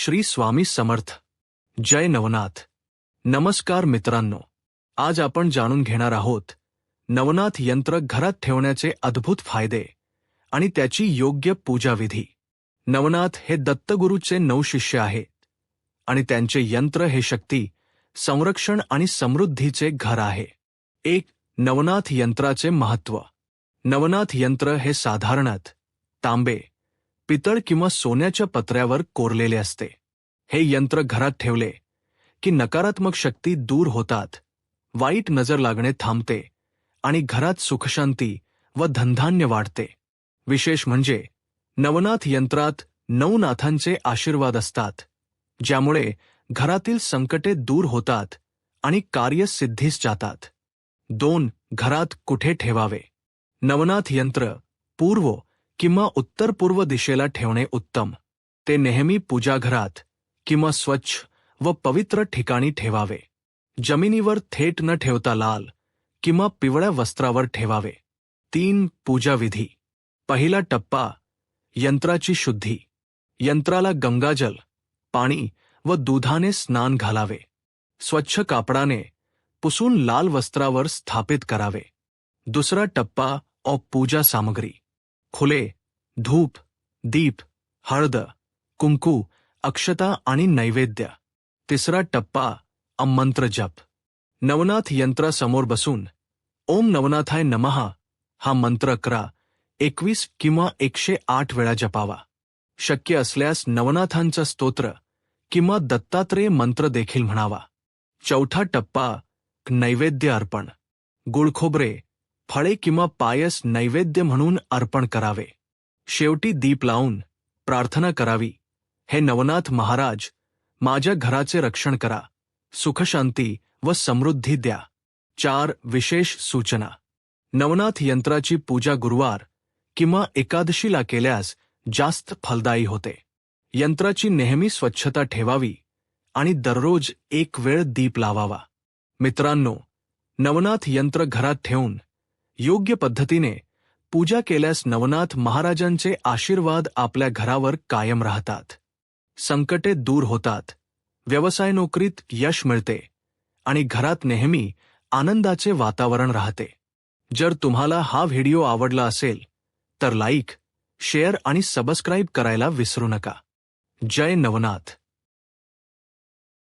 श्री स्वामी समर्थ. जय नवनाथ. नमस्कार मित्रांनो. आज आपण जाणून घेणार आहोत नवनाथ यंत्र घरात ठेवण्याचे अद्भुत फायदे आणि त्याची योग्य पूजाविधी नवनाथ हे दत्तगुरूचे नऊ शिष्य आहेत आणि त्यांचे यंत्र हे शक्ती संरक्षण आणि समृद्धीचे घर आहे. एक नवनाथ यंत्राचे महत्त्व नवनाथ यंत्र हे साधारणत तांबे पितळ किंवा सोन्याच्या पत्र्यावर कोरलेले असते. हे यंत्र घरात ठेवले की नकारात्मक शक्ती दूर होतात वाईट नजर लागणे थांबते आणि घरात सुखशांती व धनधान्य वाढते. विशेष म्हणजे नवनाथ यंत्रात नवनाथांचे आशीर्वाद असतात ज्यामुळे घरातील संकटे दूर होतात आणि कार्य सिद्धीस जातात. दोन घरात कुठे ठेवावे? नवनाथ यंत्र पूर्व किंवा उत्तर पूर्व दिशेला ठेवणे उत्तम. ते नेहमी पूजाघरात किंवा स्वच्छ व पवित्र ठिकाणी ठेवावे. जमिनीवर थेट न ठेवता लाल किंवा पिवळ्या वस्त्रावर ठेवावे. तीन पूजाविधी पहिला टप्पा यंत्राची शुद्धी. यंत्राला गंगाजल पाणी व दुधाने स्नान घालावे. स्वच्छ कापडाने पुसून लाल वस्त्रावर स्थापित करावे. दुसरा टप्पा ऑ पूजा सामग्री. खुले धूप दीप हळद कुंकू अक्षता आणि नैवेद्य. तिसरा टप्पा अमंत्र जप. नवनाथ यंत्रासमोर बसून ओम नवनाथाय नमहा हा मंत्र अकरा एकवीस किंवा एकशे आठ वेळा जपावा. शक्य असल्यास नवनाथांचा स्तोत्र किंवा दत्तात्रेय मंत्र देखील म्हणावा. चौथा टप्पा नैवेद्य अर्पण. गुळखोबरे फळे किंवा पायस नैवेद्य म्हणून अर्पण करावे. शेवटी दीप लावून प्रार्थना करावी. हे नवनाथ महाराज माझ्या घराचे रक्षण करा. सुखशांती व समृद्धी द्या. चार विशेष सूचना. नवनाथ यंत्राची पूजा गुरुवार किंवा एकादशीला केल्यास जास्त फलदायी होते. यंत्राची नेहमी स्वच्छता ठेवावी आणि दररोज एक वेळ दीप लावावा. मित्रांनो नवनाथ यंत्र घरात ठेवून योग्य पद्धतीने पूजा केल्यास नवनाथ महाराजांचे आशीर्वाद आपल्या घरावर कायम राहतात. संकटे दूर होतात. व्यवसाय नोकरीत यश मिळते. आणि घरात नेहमी आनंदाचे वातावरण राहते. जर तुम्हाला हा व्हिडिओ आवडला असेल तर लाईक शेअर आणि सबस्क्राईब करायला विसरू नका. जय नवनाथ.